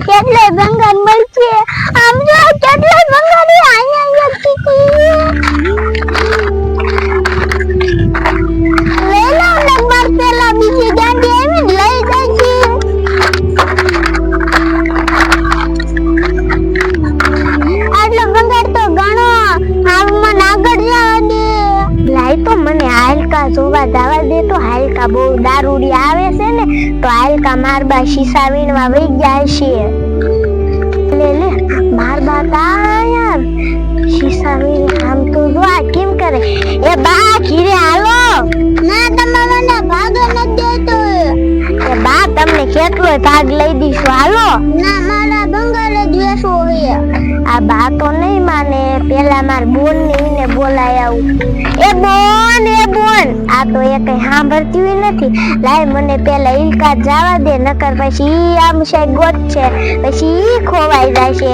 કેટલો ભંગાર મળશે? આમ જો, કેટલો ભંગાર અહીંયા અહીંયા લઈ લો પેલા બીજી ગાંડી આવીને લઈ જાય છે આટલો ભંગાર તો ગણો આમાં આગળ જવા દે. લાઈ તો મને હાલકા જોવા જવા દે તો હાલકા બહુ દારૂડી આવે છે ને તો હાલકા મારબા શીશા વહી જાય છે. લે લે મારબા તા યાર. આમ તો દુઆ કેમ કરે? એ બા ઘીરે હાલો. ના તમારા ભાગ નથી દેતો. એ બા તમને કેટલો ભાગ લઈ દઈશું હાલો. ના નહીં માને. પેલા માર બોન ને એને બોલાય આવું. એ બોન એ બોન. આ તો એ કઈ સાંભળતી નથી. લાય મને પેલા ઈલકા જવા દે, નકર પછી આમ છે, ગોત છે. પછી ખોવાઈ જાય છે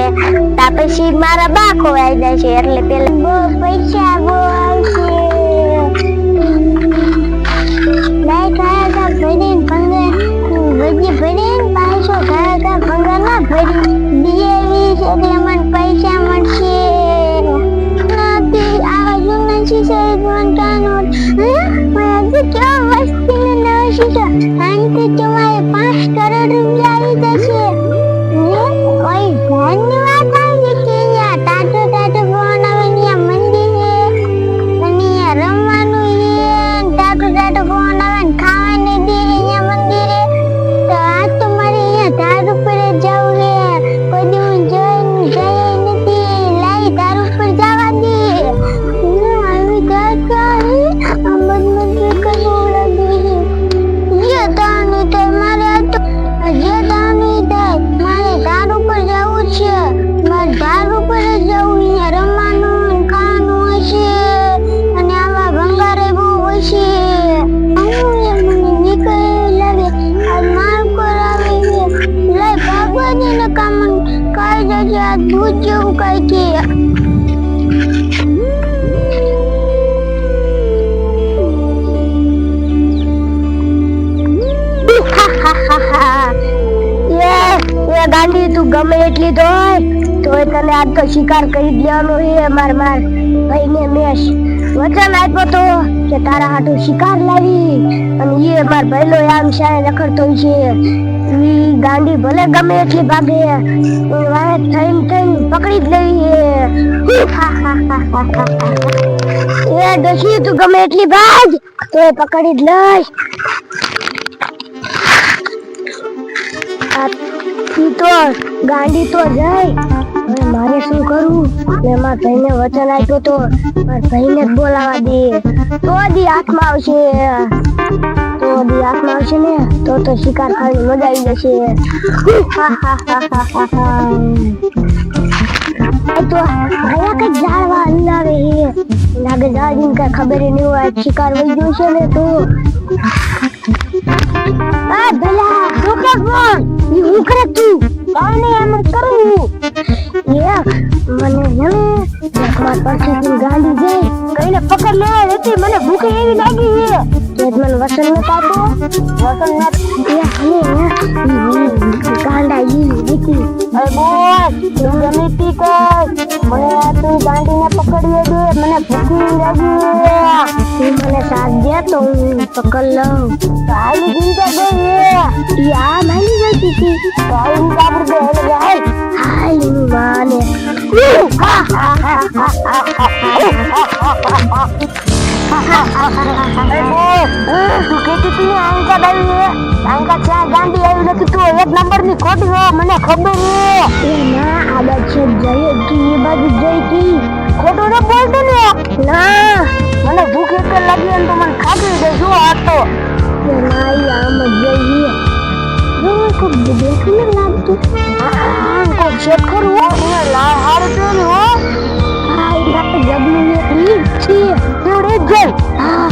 તા પછી મારા બા ખોવાઈ જાય છે એટલે પેલા બહુ પૈસા બો આવશે. લાય ખાયા તા ભરીને વજી ભરીને પાછો ખાયા તા ભંગાર ના ભરી દીએવી છે એટલે દૂધ જેવું કઈ કે ગાંડી તું ગમે એટલી ધોય તોય તને આજ તો શિકાર કરી દેવાનો છે, માર માર. ભાઈને મેશ. વચન આપ્યો તો. કે તારા હાટુ શિકાર લાવી અને એ માર ભયલો આમ શાય રખડતો છે. ઈ ગાંડી ભલે ગમે એટલી ભાગે વાય થઈને થઈને પકડી જ લેવી એ ડોશી તું ગમે એટલી ભાગ, તો પકડી જ લઈશ તો ગાંડી તો જાય. મેં મારા ભાઈને વચન આપ્યો તો મારા ભાઈને જ બોલાવા દે. તો દી હાથમાં આવશે. તો દી હાથમાં આવશે ને, તો તો શિકાર ખાવાની મજા આવી જશે. તો આયા કઈ જાળવા અંદાવે લાગે જાળીને કઈ ખબર નહીં હોય શિકાર વહી ગયો છે ને તો. આ ભલા હું તું. કાને એમ જ કરું એક મને પકડ મને તું મને ગાંડીને પકડીએ દે મને ભૂખી લાગી મને સાથ દે તો હું પકડ લઉં ગઈ આ માની ગઈ હતી હાલી તું કેતી ની મને ખબર હે ના આ બાજુ જઈએ કી એ બાજુ જઈ ન બોલતો ને ના મને ભૂખ એક લાગી અને તો મને ખાધી દે જો આ તો ના આમ જઈએ. જો આ કોક શેક ખરું હો એને લા હાર પેલી હો આ ઈ રાતે જબલું એક ઈ છે જોડે જઈ હા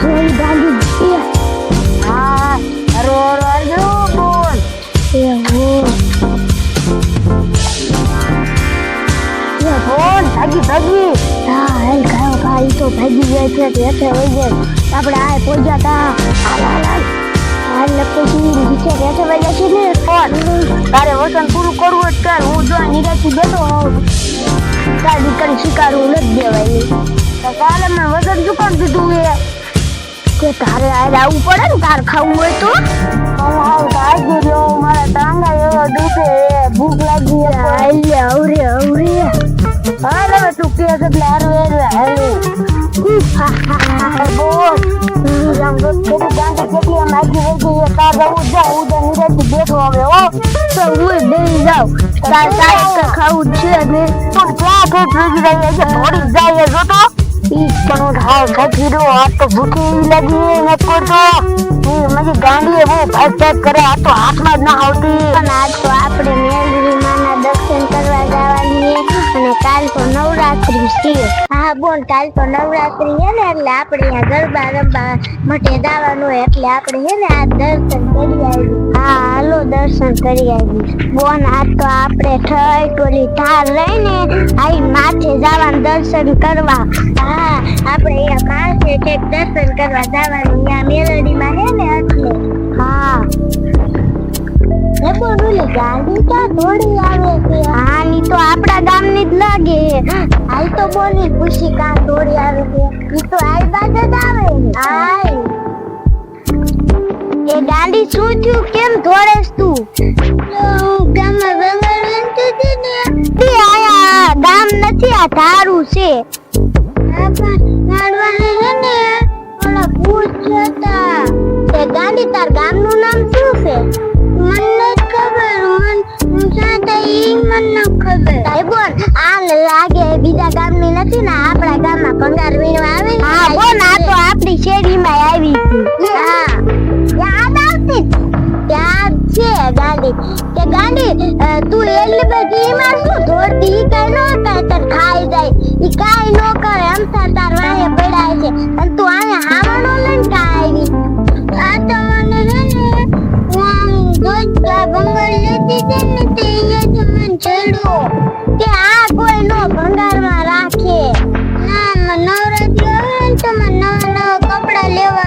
જોઈ ગાંડી છે હા અરો અરો અરો બોલ એ હો એ બોલ ભાગી ભાગી હા હેલ ખાયો ખા ઈ તો ભાગી જાય છે તે હેઠે વઈ જાય આપણે આ પહોંચ્યા તા હાલ હાલ હાલ હાલ પછી નીચે ને પણ તારે વસન પૂરું કરવું જ કર હું જો નિરાશી બેઠો હોઉં તાર દીકરી સ્વીકારવું નથી દેવાય કાલે મેં વસન શું કામ દીધું એ કે તારે આ આવવું પડે ને તાર ખાવું હોય તો હું આવું ભાગી રહ્યો મારા ટાંગા એવો દુખે ભૂખ લાગી હાલે અવરે આવરે હાલ હવે તું કે એટલે હારું હાલે બેઠો તો ને? ભૂખી લાગી એ નથી કરતો ઈ ગાંડી બહુ ભાગ કરે ના આવતી. પણ આજ તો આપણે માના દર્શન કરવા જવાની અને કાલ તો નવરાત્રી છે. હા, બોલ, કાલ તો નવરાત્રી હે ને એટલે આપણે આ ગરબા રમવા માટે જવાનું હોય એટલે આપણે હે ને આ દર્શન કરી આવી હા, હાલો, દર્શન કરી આવી બોન આજ તો આપણે થઈ ટોલી ધાર લઈને આઈ માથે જવાનું દર્શન કરવા. હા, આપણે અહીંયા માથે ઠેક દર્શન કરવા જવાનું. અહીંયા મેલડીમાં છે ગાડી ક્યાં દોડી આવે છે હા ની તો આપણા ગામની જ લાગે હાલ તો બોલી ખુશી કાં દોડી આવે છે. ઈ તો આઈ બાદ જ આવે આય એ ગાડી શું થયું? કેમ દોડેસ તું? ગામમાં બંગર બનતી હતી ને. તે આયા. ગામ નથી આ ધારું છે. ઓલા ભૂત હતા તે ગાડી તાર ગામનું નામ શું છે? મને આ લાગે બીજા ગામની નથી ને આપણા ગામમાં ભંગાર વીણવા આવે હા બોલ આ તો આપણી શેરીમાં આવી હતી. હા. યાદ આવતી યાદ ત્યાં છે ગાંડી. કે ગાંડી તું એટલી બધી માં શું ધોરતી કઈ નો કાતર તને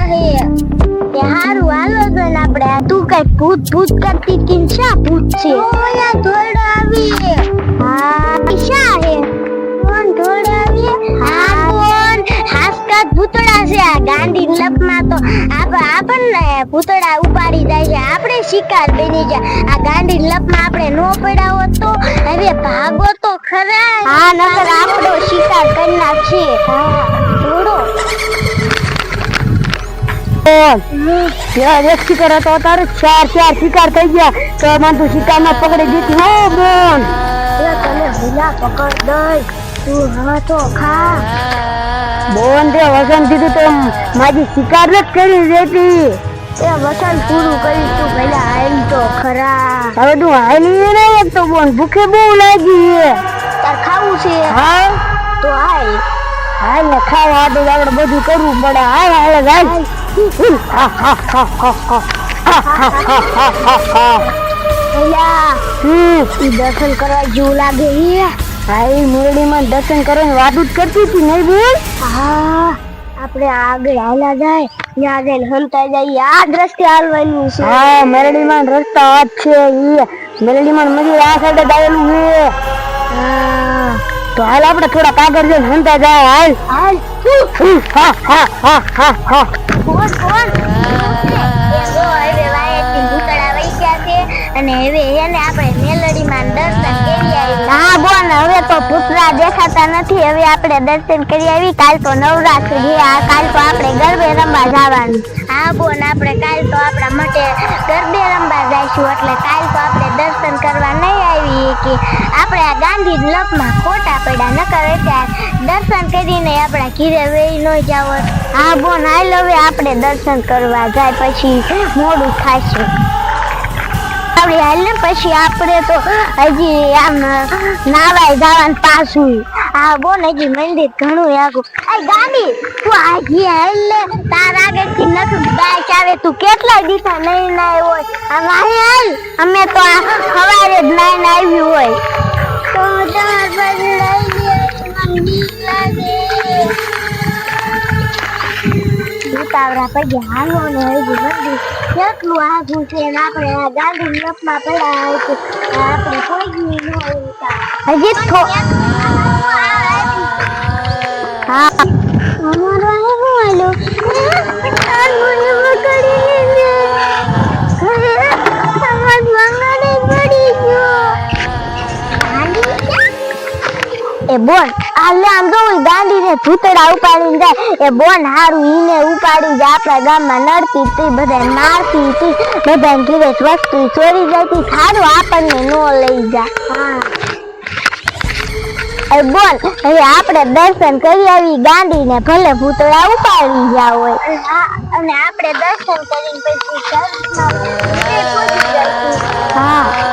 હે કે હારું હાલો તો આપણે આ તું કઈ ભૂત ભૂત કરતી હતી શા ભૂત છે? ઓયા ધોરડો આવી હા શા હે? કોણ ધોરડો આવી હા કોણ? હાસકા ભૂતડા છે આ ગાંધી લપમાં તો. આપ આપણને ભૂતડા ઉપાડી જાય છે. આપણે શિકાર બની જાય આ ગાંધી લપમાં આપણે નો પડ્યા હોત તો હવે ભાગો તો ખરા. હા નકર આપણો શિકાર કરી છે. હા ત્યાં એક શિકાર હતો તારે ચાર ચાર શિકાર થઈ ગયા. તો મને તું શિકારમાં પકડી દીધી. હો બોન એ તને ભૂલા પકડ દઈ. તું તો ખા. બોન તે વસન દીધું તો મારી શિકાર જ કરી દેતી. એ વસન પૂરું કરીશ તું પહેલા આઈલ તો ખરા. હવે તું હાલી નહીં તો બોન ભૂખે બહુ લાગી તાર ખાવું છે? હા? તો આય. હાલ ખાવા જ આપણે બધું કરવું પડે. હાલ હાલ. હાલ. दर्शन करवा जीव लागे भाई मुरली में दर्शन करो वादूत करती थी नहीं भूल हाँ अपने आगे आला जाए याद है हम तय जाए याद दृष्टि आलवानी से हाँ मेरे मन रस्ता अच्छे ही है मेरे मन मज़े यहाँ से डे डायल हुए तो आला अपने थोड़ा पागल जो हम तय जाए आल आल हाँ हाँ हाँ हाँ हाँ કોણ કોણ? એ જો હવે વાયેથી ભૂતળા વહી ગયા છે અને હવે એને આપણે હા બોલ, હવે તો ભૂતળા દેખાતા નથી. હવે આપણે દર્શન કરી આવી. કાલ તો નવરાત્રી આ કાલ તો આપણે ગરબે રમવા જવાનું. હા બોન આપણે કાલ તો આપણા માટે ગરબે રમવા જઈશું. એટલે કાલ તો આપણે દર્શન કરવા નહીં આવી કે આપણે આ ગાંધી લગમાં ખોટા પડ્યા. ન કરે ત્યાં દર્શન કરીને આપણા ઘીરે વેઈ ન જાવ હા બોન હાલ હવે આપણે દર્શન કરવા જાય. પછી મોડું થાશે. આપણે પછી આપણે તો હજી આમ નાવાય જવાનું પાછું. હા બોન હજી મંદિર ઘણું આગું. આ ગાડી તું હજી હાલ ને તાર આગળથી નથી બાઈક આવે તું કેટલા દિવસા નહીં નાય હોય? આમ અહીં હાલ. અમે તો આ સવારે જ નાઈ આવ્યું હોય. તો તમાર પાસે ઉતાવળા પગે હાલો ને હજી મંદિર. કેટલું આઘું છે ને આપણે આ ગાંધી લપમાં પડ્યા છે. આપણે કોઈ દી ન ઉતા હજી હા. અમારો એ બોન આલે આમ તો ઓલી ગાંડીને ભૂતડા ઉપાડીને જાય. એ બોન હારું ઈને ઉપાડી જાય. આપણા ગામમાં નડતી હતી બધા મારતી હતી બધા ઘીરે વસ્તુ ચોરી જતી સારું આપણને નો લઈ જાય. હા. એ બોલ હવે આપણે દર્શન કરી આવી ગાંડીને ભલે ભૂતડા ઉપાડી જાવ હોય. અને અને આપણે દર્શન કરીને પછી હા.